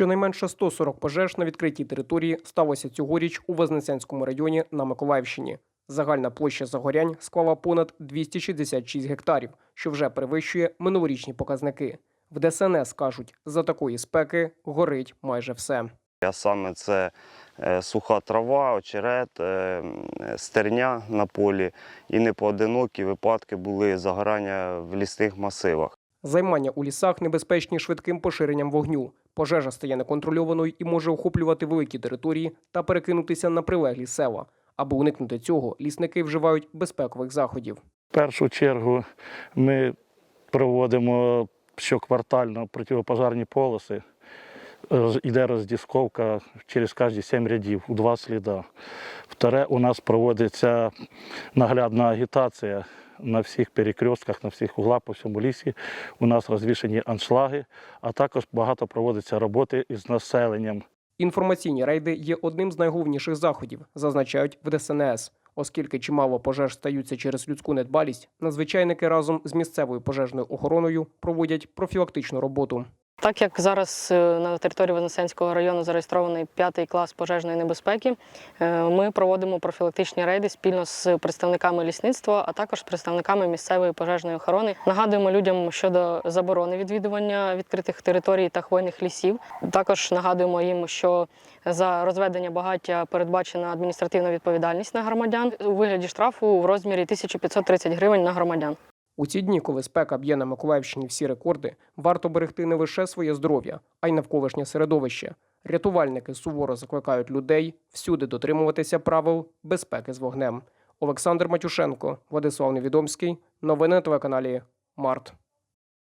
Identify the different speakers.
Speaker 1: Щонайменше 140 пожеж на відкритій території сталося цьогоріч у Вознесенському районі на Миколаївщині. Загальна площа загорянь склала понад 266 гектарів, що вже перевищує минулорічні показники. В ДСНС кажуть, за такої спеки горить майже все.
Speaker 2: А саме це е, суха трава, очерет, е, стерня на полі і непоодинокі випадки були загорання в лісних масивах.
Speaker 1: Займання у лісах небезпечні швидким поширенням вогню. Пожежа стає неконтрольованою і може охоплювати великі території та перекинутися на прилеглі села. Аби уникнути цього, лісники вживають безпекових заходів.
Speaker 3: В першу чергу ми проводимо щоквартально протипожарні полоси. Йде роздісковка через кожні сім рядів у два сліда. Вторе, у нас проводиться наглядна агітація на всіх перекрестках, на всіх углах по всьому лісі. У нас розвішені аншлаги, а також багато проводиться роботи із населенням.
Speaker 1: Інформаційні рейди є одним з найголовніших заходів, зазначають в ДСНС. Оскільки чимало пожеж стаються через людську недбалість, надзвичайники разом з місцевою пожежною охороною проводять профілактичну роботу.
Speaker 4: Так як зараз е, на території Вознесенського району зареєстрований п'ятий клас пожежної небезпеки, е, ми проводимо профілактичні рейди спільно з представниками лісництва, а також представниками місцевої пожежної охорони. Нагадуємо людям щодо заборони відвідування відкритих територій та хвойних лісів. Також нагадуємо їм, що за розведення багаття передбачена адміністративна відповідальність на громадян у вигляді штрафу в розмірі 1530 гривень на громадян.
Speaker 1: У ці дні, коли спека б'є на Миколаївщині всі рекорди, варто берегти не лише своє здоров'я, а й навколишнє середовище. Рятувальники суворо закликають людей всюди дотримуватися правил безпеки з вогнем. Олександр Матюшенко, Владислав Невідомський. Новини на телеканалі Март.